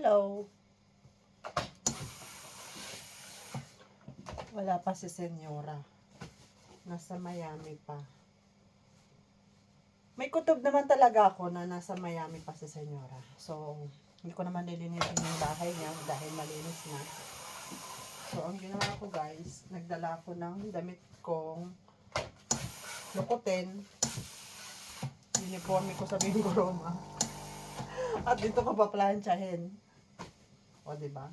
Hello. Wala pa si Senyora. Nasa Miami pa. May kutob naman talaga ako na nasa Miami pa si Senyora. So, hindi ko naman nilinisin yung bahay niya dahil malinis na. So, ang ginawa ko guys, nagdala ako ng damit kong lukutin. Uniforme ko sa Bingo Roma. At dito ko paplansyahin. O, di ba?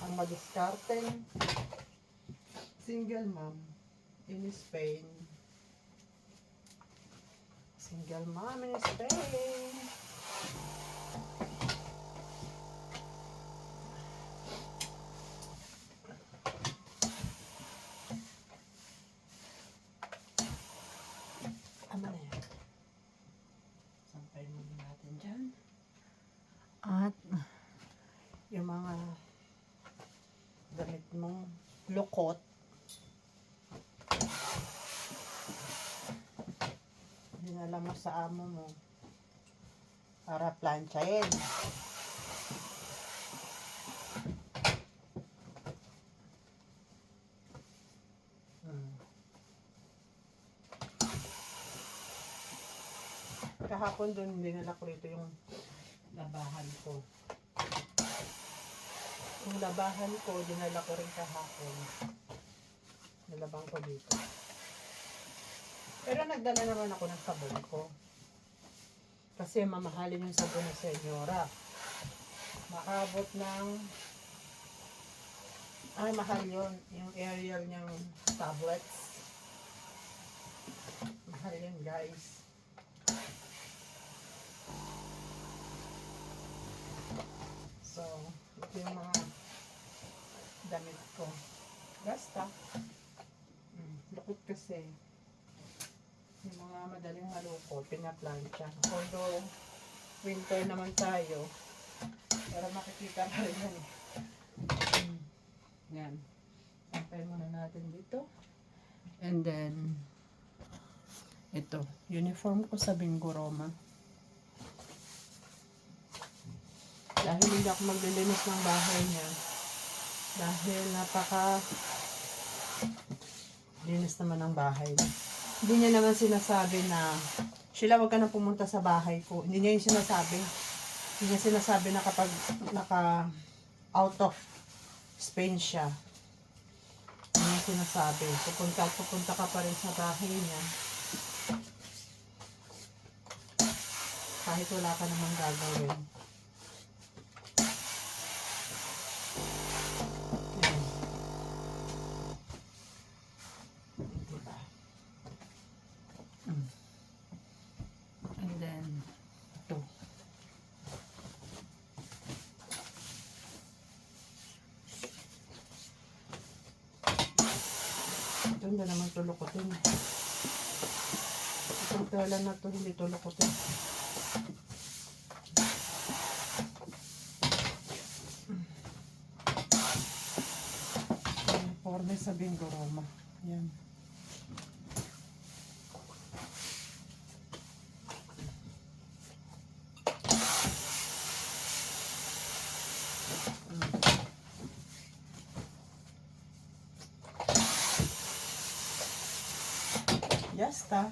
Ang madiskarteng single mom in Spain. Single mom in Spain. Tama na yan. Sampay muna natin dyan. At yung mga damit mong lukot. Dinala mo sa amo mo para planchain. Hmm. Kahapon doon, dinala ko rito yung labahan ko. Yung labahan ko, dinala ko rin kahapon. Nalabang ko dito. Pero nagdala naman ako ng sabon ko. Kasi mamahalin yung sabon ng senyora. Makabot ng... Ay, mahal yun. Yung Ariel niyang tablets. Mahal yun, guys. So, ito yung mga damit ko. Basta. Mm, lukot kasi. Yung mga madaling malukot, pinaplansya. Although, winter naman tayo. Pero makikita pa rin yan eh. Mm, Yan. Sampay muna natin dito. And then, ito, uniform ko sa Bingo Roma. Dahil hindi ako maglilinis ng bahay niya. Dahil napaka linis naman ng bahay. Hindi niya naman sinasabi na Sheila, wag ka na pumunta sa bahay ko. Hindi niya yung sinasabi. Hindi niya sinasabi na kapag naka out of Spain siya. Hindi niya sinasabi. Pupunta, pupunta ka pa rin sa bahay niya. Kahit wala ka namang gagawin. Yan. Diba? Mm. And then, ito. Ito hindi naman tulukotin. Itong tela na to hindi tulukotin. Uniforme sa Bingo Roma. Yan. Yasta.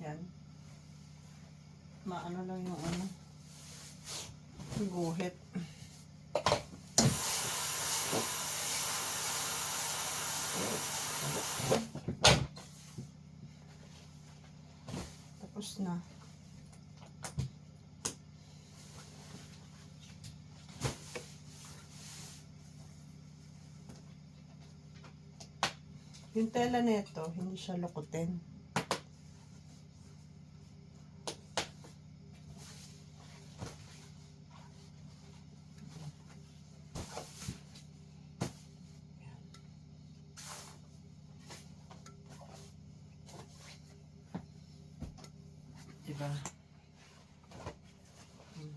Yan. Maano lang yung ano. Guhit. Tapos na. Yung tela nito, hindi siya lukutin. Diba? Hmm.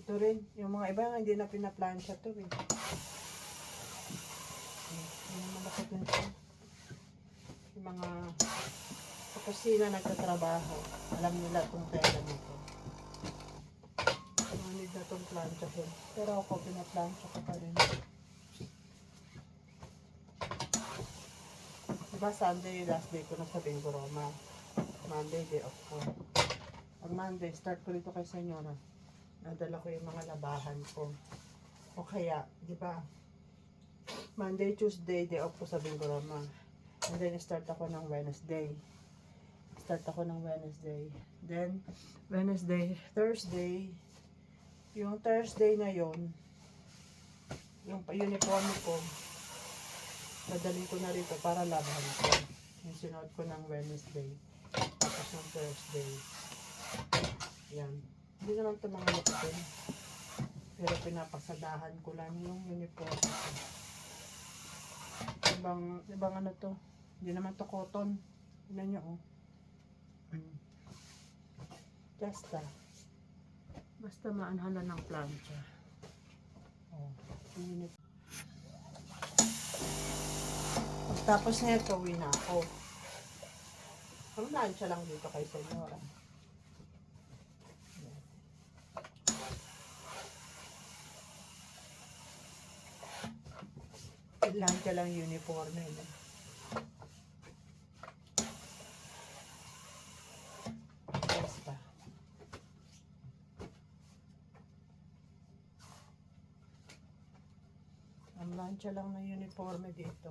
Ito rin, yung mga iba hindi na pinaplansya to eh. Hmm, Yung mga sa kusina nagtatrabaho, alam nila kung tela nito. Mga need itong planchahin. Pero ako, pinaplansya ko pa rin. Diba Sunday, last day ko na sa Bingo Roma. Monday, day off ko. Pag Monday, start ko dito kay Senyora. Nadala ko yung mga labahan ko. O kaya, di ba, Monday, Tuesday, day off ko sa Bingo Roma. And then, start ako ng Wednesday. Start ako ng Wednesday. Then, Wednesday, Thursday, yung Thursday na yon yung uniform ko, dadalhin ko na rito para labahan ko. Yung sinuot ko ng Wednesday. Tapos ng Thursday. Yan. Hindi naman ito mga lukutin. Pero pinapasadahan ko lang yung uniform. Ibang, ibang ano to. Hindi naman to cotton. Tignan nyo oh. Basta. Basta maanhala ng plancha. Oh. Pagtapos nito, uwi na ako. Ang plancha lang dito kay Senyora. Plancha lang uniform nila. Basta. Ang lancha lang ng uniforme dito.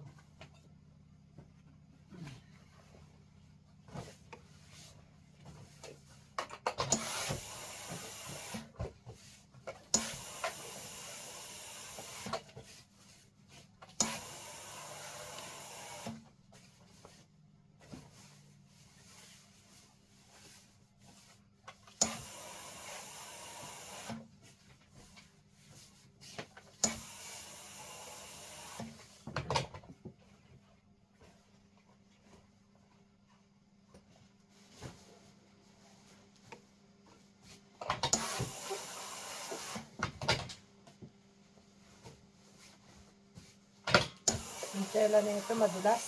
Tela na ito madulas.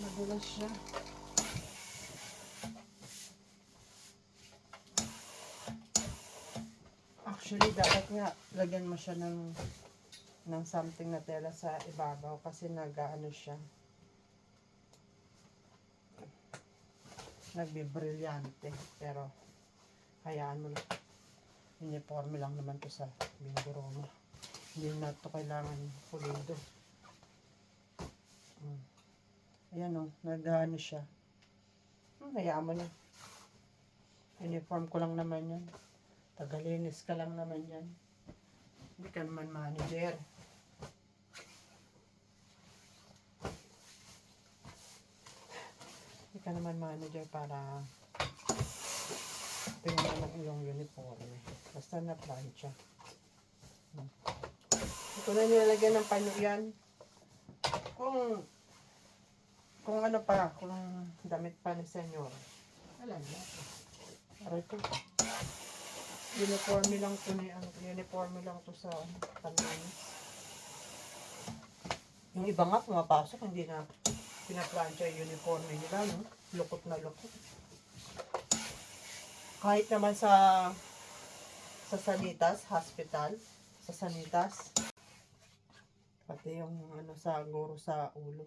Madulas siya. Actually, dapat nga lagyan mo siya ng ng something na tela sa ibabaw kasi nag-ano siya. Nagbibrilyante. Pero, hayaan mo lang. Uniforme lang naman to sa Bingo Roma. Hindi na to kailangan pulido. Hmm. Ayan o, nag-ano siya. Hmm, hayaan mo na. Uniform ko lang naman yan. Tagalinis ka lang naman yan. Hindi ka naman manager. Hindi ka naman manager para tingnan naman yung uniform. Basta na plancha. Hmm. Ko na nilalagyan ng panyo yan. Kung kung ano pa, kung damit pa ni senyor. Alam mo. Aray ko. Uniforme lang to ni ang uniforme lang to sa panlinis. Yung iba nga pumapasok, hindi na pinaplansya yung uniforme nila, no? Lukot na lukot. Kahit naman sa sa Sanitas Hospital, sa Sanitas, pati yung ano sa guro sa ulo.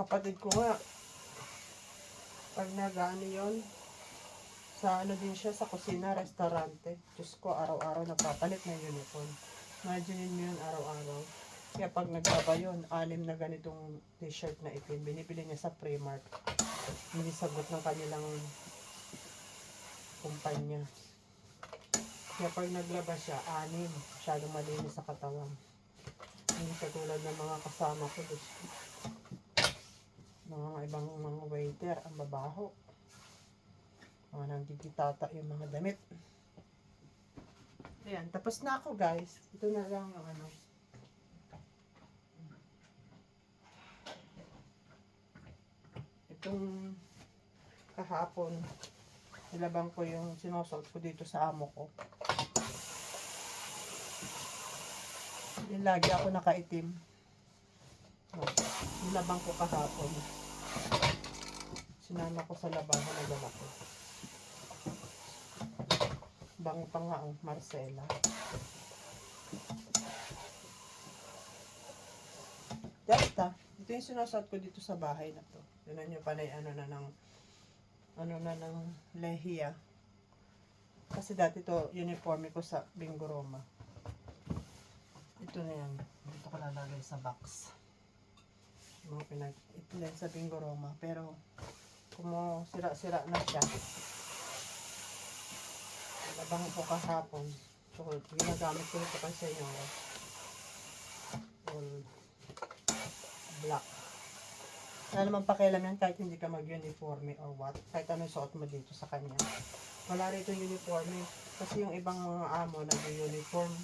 Kapatid ko nga, pag nag-ano yun, sa ano din siya, sa kusina, restaurante. Diyos ko, araw-araw nagpapalit ng uniform. Imagine mo yun araw-araw. Kaya pag nagbaba yun, anim na ganitong t-shirt na itim, binibili niya sa Primark. Hindi sagot ng kanilang kumpanya. Kaya pag naglaba siya, anim, masyadong malinis sa katawan. Hindi katulad ng mga kasama ko. Diyos ibang mga waiter, ang babaho. Mga nagkikitata yung mga damit. Ayan, tapos na ako guys. Ito na lang yung ano. Itong kahapon, nilabang ko yung sinusot ko dito sa amo ko. Yung lagi ako nakaitim. Oh, nilabang ko kahapon. Sinama ko sa labahan na dala ko. Bango pa nga ang Marcela. Basta, ito yung sinusot ko dito sa bahay na to. Tignan nyo pa na yung ano na ng ano na ng lehiya. Kasi dati to uniforme ko sa Bingo Roma. Ito na yan. Dito ko lalagay sa box. Mga pinag ito na yan sa Bingo Roma. Pero kung sira-sira na siya. Labang ko kahapon. So, ginagamit ko ito kasi yung all black. Wala naman pakialam yan kahit hindi ka mag-uniforme or what. Kahit ano suot mo dito sa kanya. Wala rito uniforme. Kasi yung ibang mga amo nag-uniform.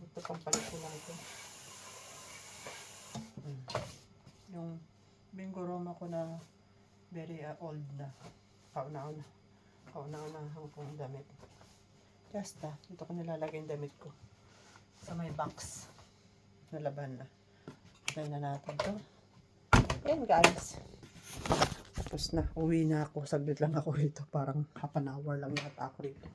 Ito pampalit ko lang ito. Hmm. Yung bingo roma ko na very uh, old na. Kauna-una. Kauna-una kong damit. Basta, dito ko nilalagay yung damit ko. Sa may box. Nalaban na. Try na natin to. Yan guys. Tapos na. Uwi na ako. Saglit lang ako rito. Parang half an hour lang yata ako rito.